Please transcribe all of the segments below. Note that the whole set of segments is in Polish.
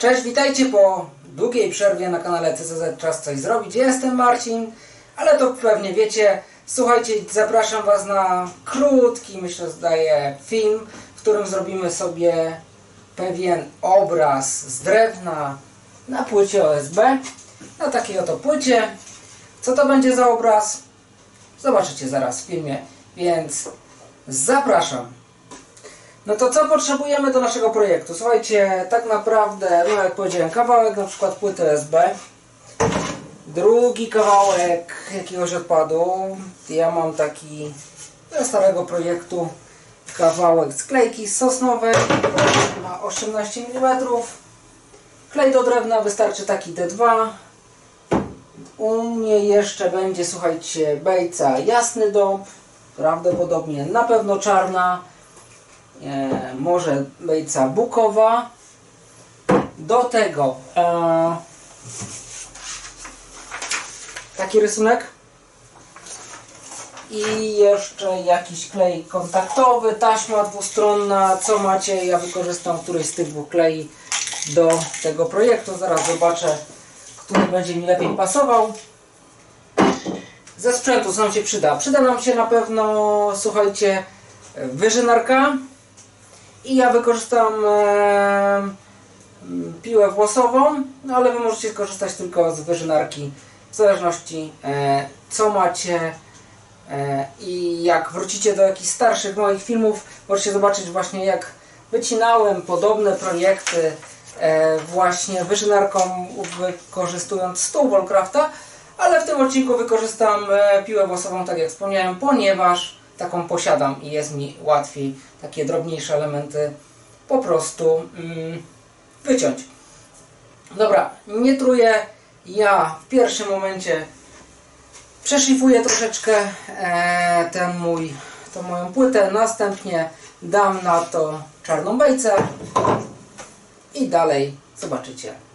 Cześć, witajcie po długiej przerwie na kanale CCZ Czas Coś Zrobić. Ja Jestem Marcin, ale to pewnie wiecie. Słuchajcie, zapraszam Was na krótki, myślę, zdaje film, w którym zrobimy sobie pewien obraz z drewna na płycie OSB. Na takiej oto płycie. Co to będzie za obraz? Zobaczycie zaraz w filmie, więc zapraszam. No to co potrzebujemy do naszego projektu? Słuchajcie, tak naprawdę, no jak powiedziałem, kawałek na przykład płyty SB, drugi kawałek jakiegoś odpadu. Ja mam taki ze starego projektu kawałek sklejki sosnowej na 18 mm. Klej do drewna wystarczy taki D2. U mnie jeszcze będzie, słuchajcie, bejca jasny dąb, prawdopodobnie na pewno czarna e, może bejca bukowa. Do tego e, taki rysunek i jeszcze jakiś klej kontaktowy, taśma dwustronna, co macie, ja wykorzystam któryś z tych dwóch klei do tego projektu, zaraz zobaczę, który będzie mi lepiej pasował. Ze sprzętu co nam się przyda? Przyda nam się na pewno, słuchajcie, wyżynarka i ja wykorzystam e, piłę włosową, no ale Wy możecie korzystać tylko z wyżynarki w zależności e, co macie e, i jak wrócicie do jakichś starszych moich filmów, możecie zobaczyć właśnie jak wycinałem podobne projekty właśnie wyżynarką wykorzystując stół Volcrafta, ale w tym odcinku wykorzystam piłę włosową, tak jak wspomniałem, ponieważ taką posiadam i jest mi łatwiej takie drobniejsze elementy po prostu mm, wyciąć. Dobra, nie truję. Ja w pierwszym momencie przeszlifuję troszeczkę e, ten mój, tą moją płytę, następnie dam na to czarną bejcę i dalej zobaczycie.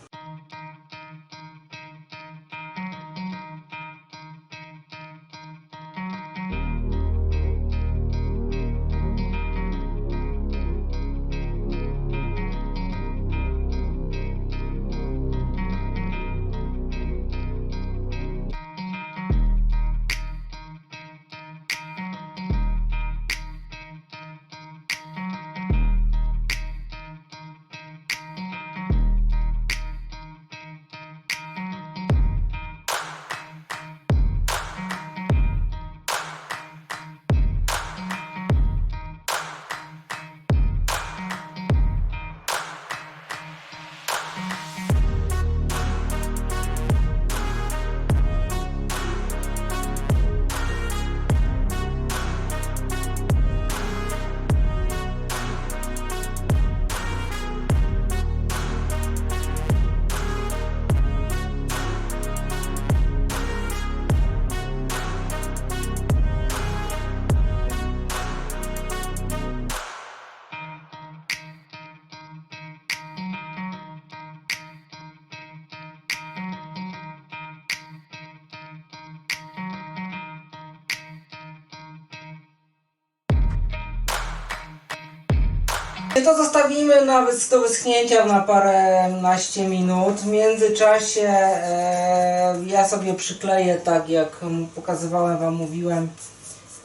To zostawimy na wys- do wyschnięcia na paręnaście minut. W międzyczasie e, ja sobie przykleję tak jak pokazywałem Wam, mówiłem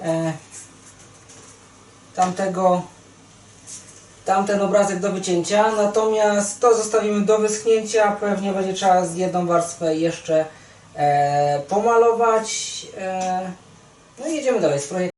e, tamtego tamten obrazek do wycięcia. Natomiast to zostawimy do wyschnięcia. Pewnie będzie trzeba z jedną warstwę jeszcze e, pomalować. E, no i jedziemy dalej z projektem.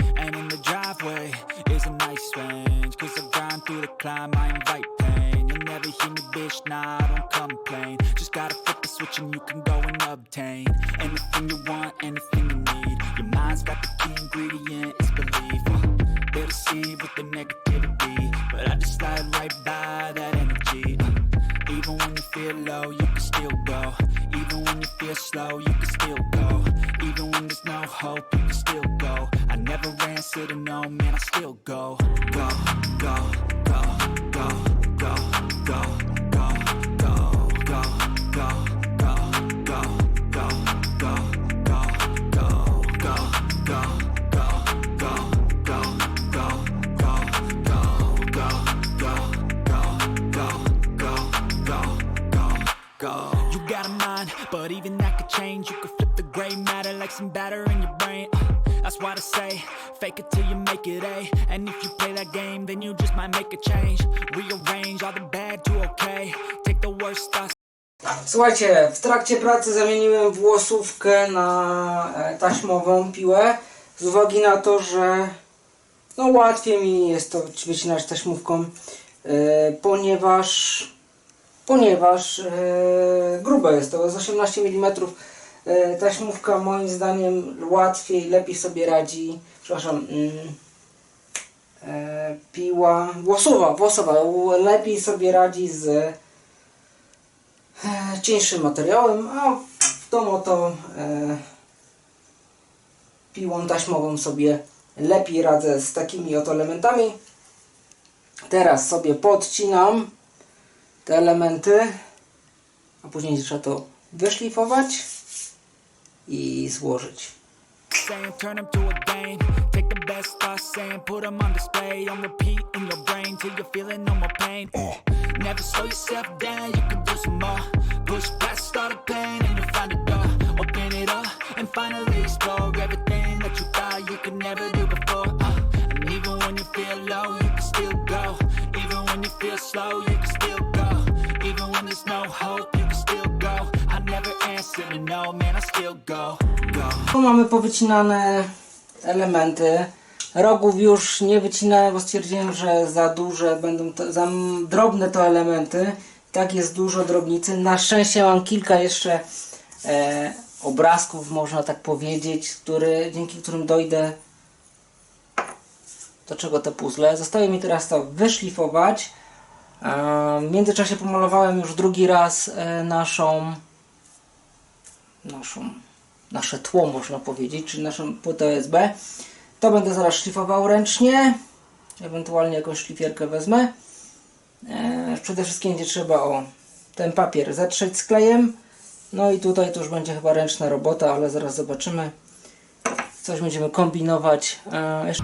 And in the driveway is a nice range. Cause I grind through the climb, I invite pain. You never hear me, bitch, nah, I don't complain. Just gotta flip the switch and you can go and obtain anything you want, anything you need. Your mind's got the key ingredient, it's belief. Uh, they deceive with the negativity, but I just slide right by that energy. Uh, even when you feel low, you can still go. Even when you feel slow, you can still go even when there's no hope, you can still go. I never ran, said no, man, I still go. Go, go, go, go. Like some batter in your brain. Uh, That's why I say, fake it till you make it A. And if you play that game, then you just might make a change. Rearrange all the bad to okay. Take the worst thoughts. Słuchajcie, w trakcie pracy zamieniłem włosówkę na e, taśmową piłę z uwagi na to, że no łatwiej mi jest to wycinać taśmówką, e, ponieważ ponieważ e, grube jest to, z 18 mm taśmówka moim zdaniem łatwiej, lepiej sobie radzi, przepraszam, mm, e, piła włosowa, włosowa lepiej sobie radzi z e, cieńszym materiałem, a tą oto e, piłą taśmową sobie lepiej radzę z takimi oto elementami. Teraz sobie podcinam te elementy, a później trzeba to wyszlifować i złożyć. saying, turn them to a game. Take the best thoughts saying, put them on display, on repeat in your brain till you're feeling no more pain. Never slow yourself down, you can do some more. Push past all the pain and you'll find a door. Open it up and finally explore everything that you thought you could never do before. Uh, and even when you feel low, you can still go. Even when you feel slow, you can still go. Even when there's no hope, Tu mamy powycinane elementy. Rogów już nie wycinałem, bo stwierdziłem, że za duże będą, to, za drobne to elementy. Tak jest dużo drobnicy. Na szczęście mam kilka jeszcze e, obrazków, można tak powiedzieć, który, dzięki którym dojdę do czego te puzzle. Zostaje mi teraz to wyszlifować. E, w międzyczasie pomalowałem już drugi raz e, naszą naszą, nasze tło można powiedzieć, czyli naszą płytę USB. To będę zaraz szlifował ręcznie, ewentualnie jakąś szlifierkę wezmę. E, przede wszystkim będzie trzeba o ten papier zetrzeć z klejem. No i tutaj to już będzie chyba ręczna robota, ale zaraz zobaczymy. Coś będziemy kombinować. E, jeszcze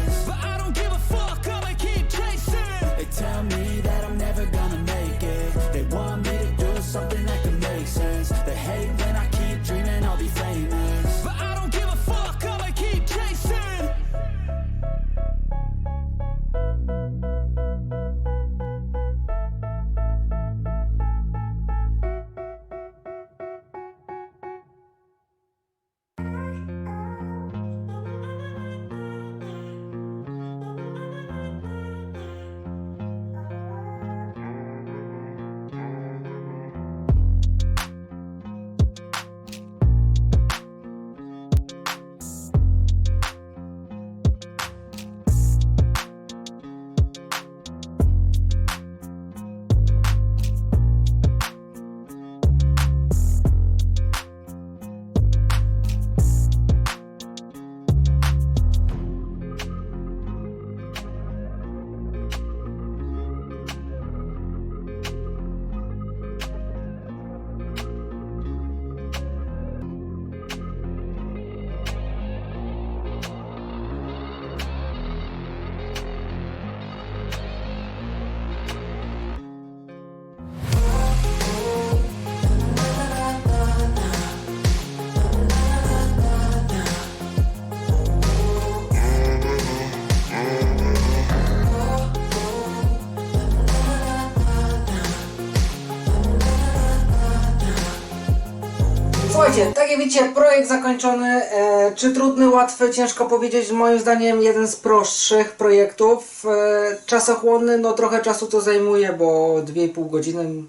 Słuchajcie, tak jak widzicie, projekt zakończony. E, czy trudny, łatwy, ciężko powiedzieć. Moim zdaniem jeden z prostszych projektów. E, czasochłonny, no trochę czasu to zajmuje, bo 2,5 godziny,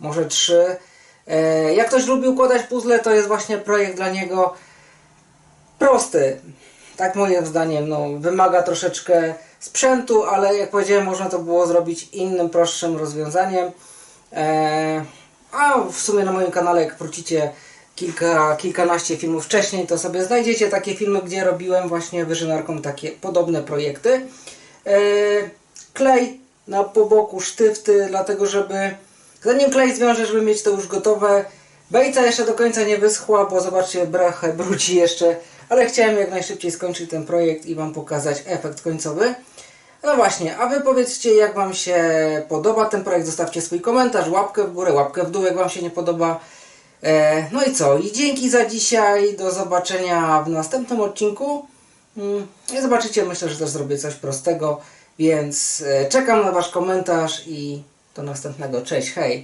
może 3. E, jak ktoś lubi układać puzzle, to jest właśnie projekt dla niego prosty. Tak moim zdaniem, no, wymaga troszeczkę sprzętu, ale jak powiedziałem, można to było zrobić innym, prostszym rozwiązaniem. E, a w sumie na moim kanale, jak wrócicie kilka, kilkanaście filmów wcześniej, to sobie znajdziecie takie filmy, gdzie robiłem właśnie wyżynarką takie podobne projekty. E, klej na po boku, sztywty, dlatego żeby zanim klej zwiąże, żeby mieć to już gotowe. Bejca jeszcze do końca nie wyschła, bo zobaczcie, brachę brudzi jeszcze, ale chciałem jak najszybciej skończyć ten projekt i Wam pokazać efekt końcowy. No właśnie, a Wy powiedzcie jak Wam się podoba ten projekt, zostawcie swój komentarz, łapkę w górę, łapkę w dół jak Wam się nie podoba. E, no i co, i dzięki za dzisiaj, do zobaczenia w następnym odcinku. Mm, I zobaczycie, myślę, że też zrobię coś prostego, więc e, czekam na Wasz komentarz i do następnego. Cześć, hej!